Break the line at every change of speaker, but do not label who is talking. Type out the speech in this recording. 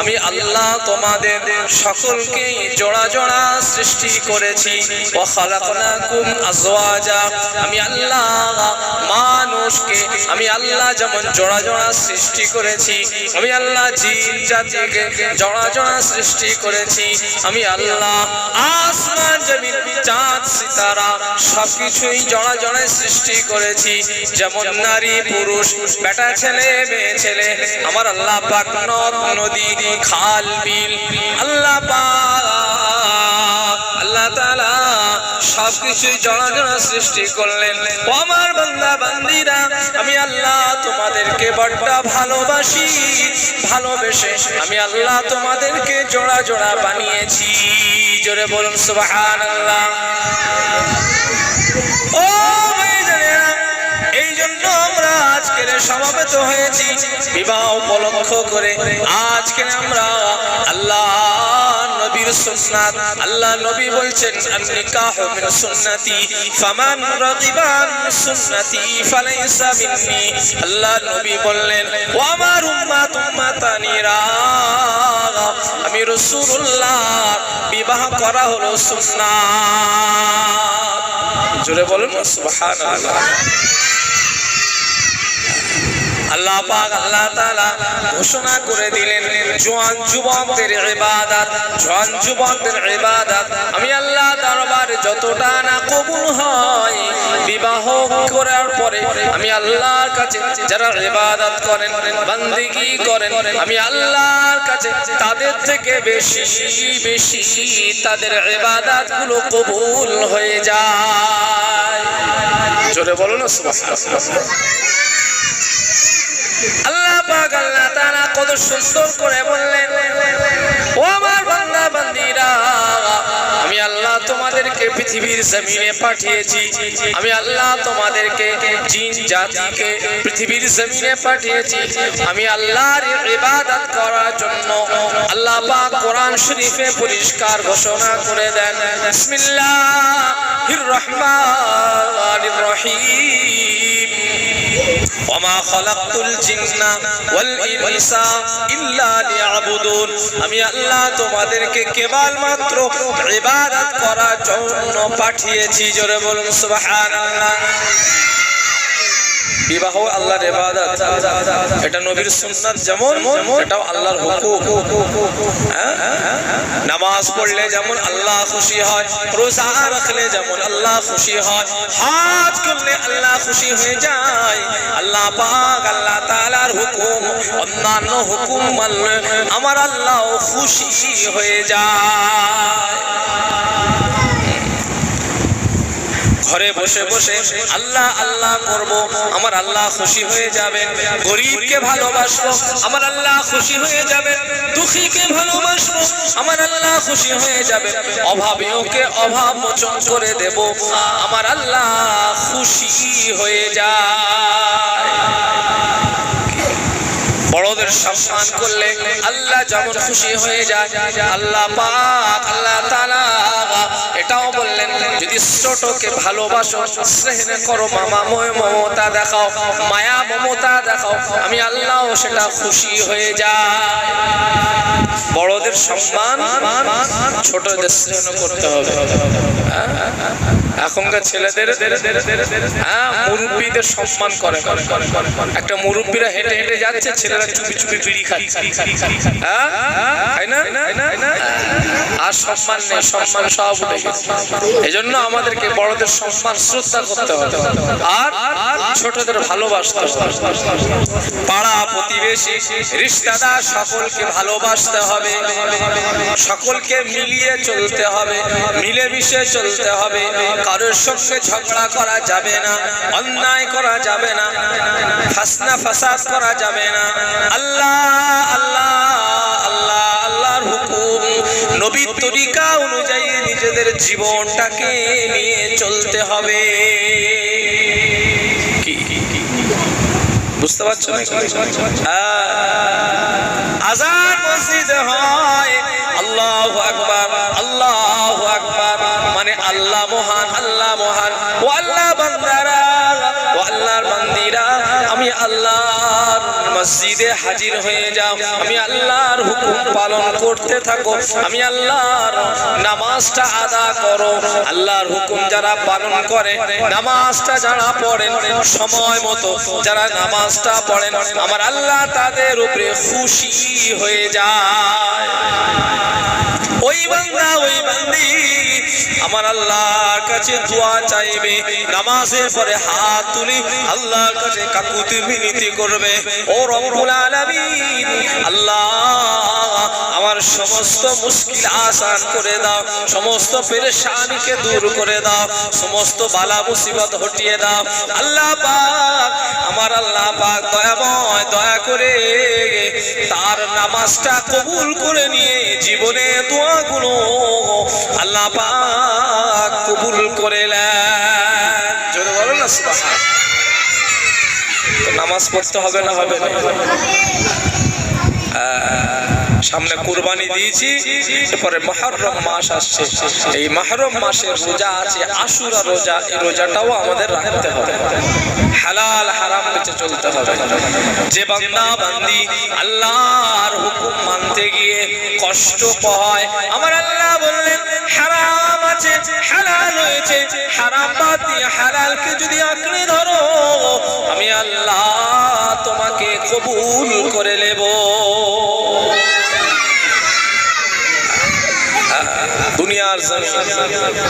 আমি আল্লাহ তোমাদের সকলকে জোড়া জোড়া সৃষ্টি করেছি। আজওয়াজা। আমি আল্লাহ মানুষকে, আমি আল্লাহ যেমন জোড়া জোড়া সৃষ্টি করেছি, আমি আল্লাহ জিন জাতিকে জোড়া জোড়া সৃষ্টি করেছি, আমি আল্লাহ আসমান, জমিন, চাঁদ, সিতারা সবকিছুই জড়া জোড়ায় সৃষ্টি করেছি। যেমন নারী, পুরুষ, বেটা ছেলে, মেয়ে ছেলে, আমার আল্লাহ পাক নদ, নদী খাল, বিল। আল্লাহ আল্লাহ তাআলা সবকিছুই জড়া জড়া সৃষ্টি করলেন। আমার বান্দা, বান্দিরা, আমি আল্লাহ তোমাদেরকে বড্ড ভালোবাসি, ভালোবেসে আমি আল্লাহ তোমাদেরকে জোড়া জোড়া বানিয়েছি। জোরে বলুন, সুবহানাল্লাহ। ও সমাবেত হয়েছি। বিবাহ উপলক্ষ করে আজকে আমরা আল্লাহ নবীর সুন্নাত, আল্লাহ নবী বলছেন নিকাহ মিন সুন্নতি সুন্নতি, ফালাইসা আল্লাহ নবী বললেন ও আমার উম্মাত উম্মাতানিরা আমি রাসূলুল্লাহ, বিবাহ করা হলো সুন্নাত। জোরে বলুন সুবহানাল্লাহ। আল্লাহ পাক আল্লাহ তাআলা ঘোষণা করে দিলেন জওয়ান যুবকদের ইবাদত জওয়ান যুবকদের ইবাদত, আমি আল্লাহ দরবারে যতটা না কবুল হয়, বিবাহ করার পরে আমি আল্লাহর কাছে যারা ইবাদত করেন, বান্দিগি করেন, আমি আল্লাহর কাছে তাদের থেকে বেশি বেশি তাদের ইবাদতগুলো কবুল হয়ে যায়। জোরে বলো না, সুবহানাল্লাহ। আল্লাহ পাক আল্লাহ তাআলা কত সুন্দর করে বললেন আমি আল্লাহ তোমাদেরকে পৃথিবীর জমিনে পাঠিয়েছি। আমি আল্লাহ তোমাদেরকে জিন জাতিকে পৃথিবীর জমিনে পাঠিয়েছি। আমি আল্লাহর ইবাদত করার জন্য আল্লাহ পাক কোরআন শরীফে পরিষ্কার ঘোষণা করে দেন, বিসমিল্লাহির রহমানির রহিম। আমি আল্লাহ তোমাদেরকে কেবল মাত্র ইবাদত করার জন্য পাঠিয়েছি। জোরে বলুন সুবহানাল্লাহ। বিবাহ আল্লাহর ইবাদত। এটা নবীর সুন্নাত যেমন, এটাও আল্লাহর হুকুম। হ্যাঁ? নামাজ পড়লে যেমন আল্লাহ খুশি হয়, রোজা রাখলে যেমন আল্লাহ খুশি হয়, হাজ করলে আল্লাহ খুশি হয়ে যায়। আল্লাহ পাক, আল্লাহ তাআলার হুকুম, অন্যান্য হুকুম মানলে আমার আল্লাহ খুশি হয়ে যায়। ঘরে বসে বসে আল্লাহ আল্লাহ করব, আমার আল্লাহ খুশি হয়ে যাবেন। গরিবকে ভালোবাসবো, আমার আল্লাহ খুশি হয়ে যাবেন। দুঃখীকে ভালোবাসবো, আমার আল্লাহ খুশি হয়ে যাবে অভাবীয়কে অভাব মোচন করে দেব, আমার আল্লাহ খুশি হয়ে যায়। বড়দের সম্মান করলে আল্লাহ যেমন খুশি হয়ে যায়, আল্লাহ পাক, আল্লাহ তালা এটাও বললেন, যদি ছোটকে ভালোবাসো, স্নেহ করো মামা ময় মমতা দেখাও, মায়া মমতা দেখাও, আমি আল্লাহ সেটা খুশি হয়ে যায়। বড়দের সম্মান ছোটদের স্নেহ করতে হবে। হ্যাঁ? এখনকার ছেলেদের হ্যাঁ মুরব্বীদের সম্মান করে। একটা মুরব্বীরা হেঁটে হেঁটে যাচ্ছে, ছেলেরা চুপি চুপি বিড়ি খাচ্ছে। হ্যাঁ? আর সম্মান নেই, সম্মান সব এই জন্য আমাদেরকে বড়দের সম্মান শ্রদ্ধা করতে হবে। আর ছোটদের ভালোবাসতে হবে। পাড়া প্রতিবেশী রিশতাদার সকলকে ভালোবাসতে হবে, সকলকে মিলিয়ে চলতে হবে মিলে মিশে চলতে হবে। কারোর সঙ্গে ঝগড়া করা যাবে না, অন্যায় করা যাবে না, ফাসনা ফাসাদ করা যাবে না। আল্লাহ আল্লাহ আল্লাহ, আল্লাহর হুকুম। নবীর তরিকা অনুযায়ী নিজেদের জীবনটাকে নিয়ে চলতে হবে। বুঝতে পারছ আল্লাহর মসজিদে হাজির হয়ে যাও। আমি আল্লাহর হুকুম পালন করতে থাকো। আমি আল্লাহর নামাজটা আদা করো। আল্লাহর হুকুম যারা পালন করে, নামাজটা যারা পড়েন, সময় মতো যারা নামাজটা পড়েন, আমার আল্লাহ তাদের উপরে খুশি হয়ে যায়। ওই বান্দা, ওই বান্দি, আমার আল্লাহর কাছে দোয়া চাইবে। নামাজের পরে হাত তুলি, আল্লাহর কাছে কাকুতি মিনতি করবে। ও রব্বুল আলামিন, আল্লাহ আমার সমস্ত মুশকিল আসান করে দাও, সমস্ত পেরেশানিকে দূর করে দাও, সমস্ত বালা মুসিবত হটিয়ে দাও। আল্লাহ পাক, আমার আল্লাহ পাক দয়াময় দয়া করে তার নামাজটা কবুল করে নিয়ে জীবনে দোয়াগুলো আল্লাহ পাক কবুল করে নেন। নামাজ পড়তে হবে না হবে? সামনে কুরবানি দিয়েছি, এরপরে মহরম মাস আসছে। এই মহরম মাসের রোজা আছে, আশুরা রোজা, এই রোজাটাও আমাদের রাখতে হবে। হালাল, হারাম বেঁচে চলতে হবে। যে বান্দা বান্দি আল্লাহর হুকুম মানতে গিয়ে কষ্ট পায়, আমার আল্লাহ বললেন, হারাম আছে, হালাল হয়েছে, হারাম বাদ দিয়ে হালালকে যদি আঁকড়ে ধরো কবুল করে নেব। দুনিয়ার জমিন।